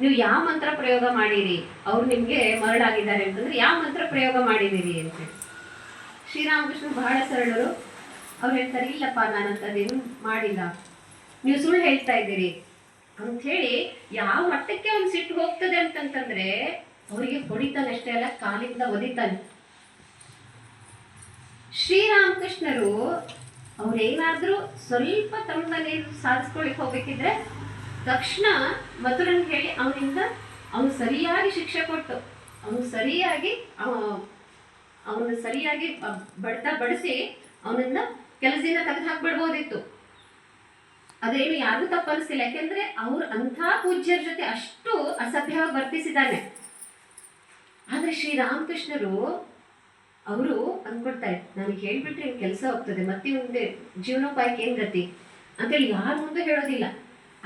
ನೀವು ಯಾವ ಮಂತ್ರ ಪ್ರಯೋಗ ಮಾಡಿರಿ, ಅವ್ರು ನಿಮ್ಗೆ ಮರಳಾಗಿದ್ದಾರೆ ಅಂತಂದ್ರೆ ಯಾವ ಮಂತ್ರ ಪ್ರಯೋಗ ಮಾಡಿದಿರಿ ಅಂತ ಶ್ರೀರಾಮಕೃಷ್ಣ ಬಹಳ ಸರಳರು. ಅವ್ರು ಹೇಳ್ತಾರೆ, ಇಲ್ಲಪ್ಪ ನಾನು ಅಂತದೇನು ಮಾಡಿಲ್ಲ. ನೀವು ಸುಳ್ಳು ಹೇಳ್ತಾ ಇದ್ದೀರಿ. ಅಂತ ಹೇಳಿ ಯಾವ ಮಟ್ಟಕ್ಕೆ ಅವ್ನು ಸಿಟ್ಟು ಹೋಗ್ತದೆ ಅಂತಂತಂದ್ರೆ, ಅವರಿಗೆ ಹೊಡಿತಾನೆ ಅಷ್ಟೇ ಅಲ್ಲ, ಕಾಲಿಂದ ಒದಿತಾನೆ. ಶ್ರೀರಾಮಕೃಷ್ಣರು ಅವ್ರೇನಾದ್ರೂ ಸ್ವಲ್ಪ ತಮ್ಮಲ್ಲಿ ಸಾಧಿಸ್ಕೊಳಿಕ್ ಹೋಗ್ಬೇಕಿದ್ರೆ ತಕ್ಷಣ ಮಧುರನ್ ಹೇಳಿ ಅವನಿಂದ ಅವನು ಸರಿಯಾಗಿ ಶಿಕ್ಷೆ ಕೊಟ್ಟು, ಅವನು ಸರಿಯಾಗಿ ಅವನು ಸರಿಯಾಗಿ ಬಡ್ತಾ ಬಡಿಸಿ ಅವನನ್ನ ಕೆಲಸದಿಂದ ತೆಗೆದು ಹಾಕ್ಬಿಡ್ಬೋದಿತ್ತು. ಅದೇನು ಯಾರಿಗೂ ತಪ್ಪು ಅನಿಸ್ತಿಲ್ಲ ಯಾಕೆಂದ್ರೆ ಅವ್ರು ಅಂಥ ಪೂಜ್ಯರ ಜೊತೆ ಅಷ್ಟು ಅಸಭ್ಯವಾಗಿ ವರ್ತಿಸಿದ್ದಾನೆ. ಆದ್ರೆ ಶ್ರೀರಾಮಕೃಷ್ಣರು ಅವರು ಅನ್ಕೊಳ್ತಾರೆ ನನಗೆ ಹೇಳ್ಬಿಟ್ರೆ ಕೆಲಸ ಹೋಗ್ತದೆ, ಮತ್ತೆ ಮುಂದೆ ಜೀವನೋಪಾಯಕ್ಕೆ ಏನ್ ಗತಿ? ಅಂತೇಳಿ ಯಾರು ಮುಂದೆ ಹೇಳೋದಿಲ್ಲ.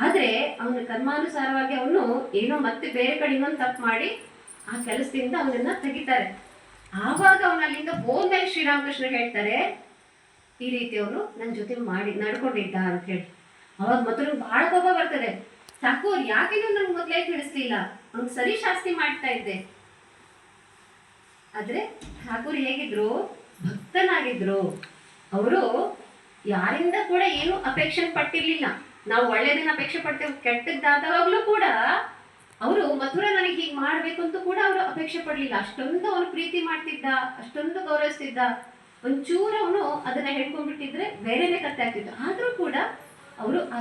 ಆದ್ರೆ ಅವನ ಕರ್ಮಾನುಸಾರವಾಗಿ ಅವನು ಏನೋ ಮತ್ತೆ ಬೇರೆ ಕಡೆ ಇನ್ನೊಂದು ತಪ್ಪು ಮಾಡಿ ಆ ಕೆಲಸದಿಂದ ಅವನನ್ನ ತೆಗಿತಾರೆ. ಆವಾಗ ಅವನ ಅಲ್ಲಿಂದ ಹೋದ್ಮೇಲೆ ಶ್ರೀರಾಮಕೃಷ್ಣ ಹೇಳ್ತಾರೆ, ಈ ರೀತಿ ಅವರು ನನ್ನ ಜೊತೆ ಮಾಡಿ, ನಡ್ಕೊಂಡಿದ್ದ ಅಂತ ಹೇಳಿ. ಅವಾಗ ಮೊದಲು ಬಹಳ ಕೋಪ ಬರ್ತದೆ. ಸಾಕು, ಅವ್ರು ಯಾಕೆ ನನ್ಗೆ ಮೊದಲೇ ತಿಳಿಸ್ಲಿಲ್ಲ? ಅವ್ನು ಸರಿ ಶಾಸ್ತಿ ಮಾಡ್ತಾ ಇದ್ದೆ. ಆದ್ರೆ ಠಾಕೂರ್ ಹೇಗಿದ್ರು? ಭಕ್ತನಾಗಿದ್ರು. ಅವರು ಯಾರಿಂದ ಕೂಡ ಏನು ಅಪೇಕ್ಷೆ ಪಟ್ಟಿರ್ಲಿಲ್ಲ. ನಾವು ಒಳ್ಳೇದನ್ನ ಅಪೇಕ್ಷೆ ಪಡ್ತೇವೆ, ಕೆಟ್ಟದ್ದಾದವಾಗ್ಲೂ ಕೂಡ ಅವರು ಮಧುರ ನನಗೆ ಹೀಗೆ ಮಾಡ್ಬೇಕು ಅಂತ ಕೂಡ ಅವರು ಅಪೇಕ್ಷೆ ಪಡ್ಲಿಲ್ಲ. ಅಷ್ಟೊಂದು ಅವನು ಪ್ರೀತಿ ಮಾಡ್ತಿದ್ದ, ಅಷ್ಟೊಂದು ಗೌರವಿಸ್ತಿದ್ದ, ಒಂಚೂರು ಅವನು ಅದನ್ನ ಹೇಳ್ಕೊಂಡ್ಬಿಟ್ಟಿದ್ರೆ ಬೇರೆನೇ ಕತ್ತೆ ಆಗ್ತಿತ್ತು. ಆದ್ರೂ ಕೂಡ ಅವರು ಆ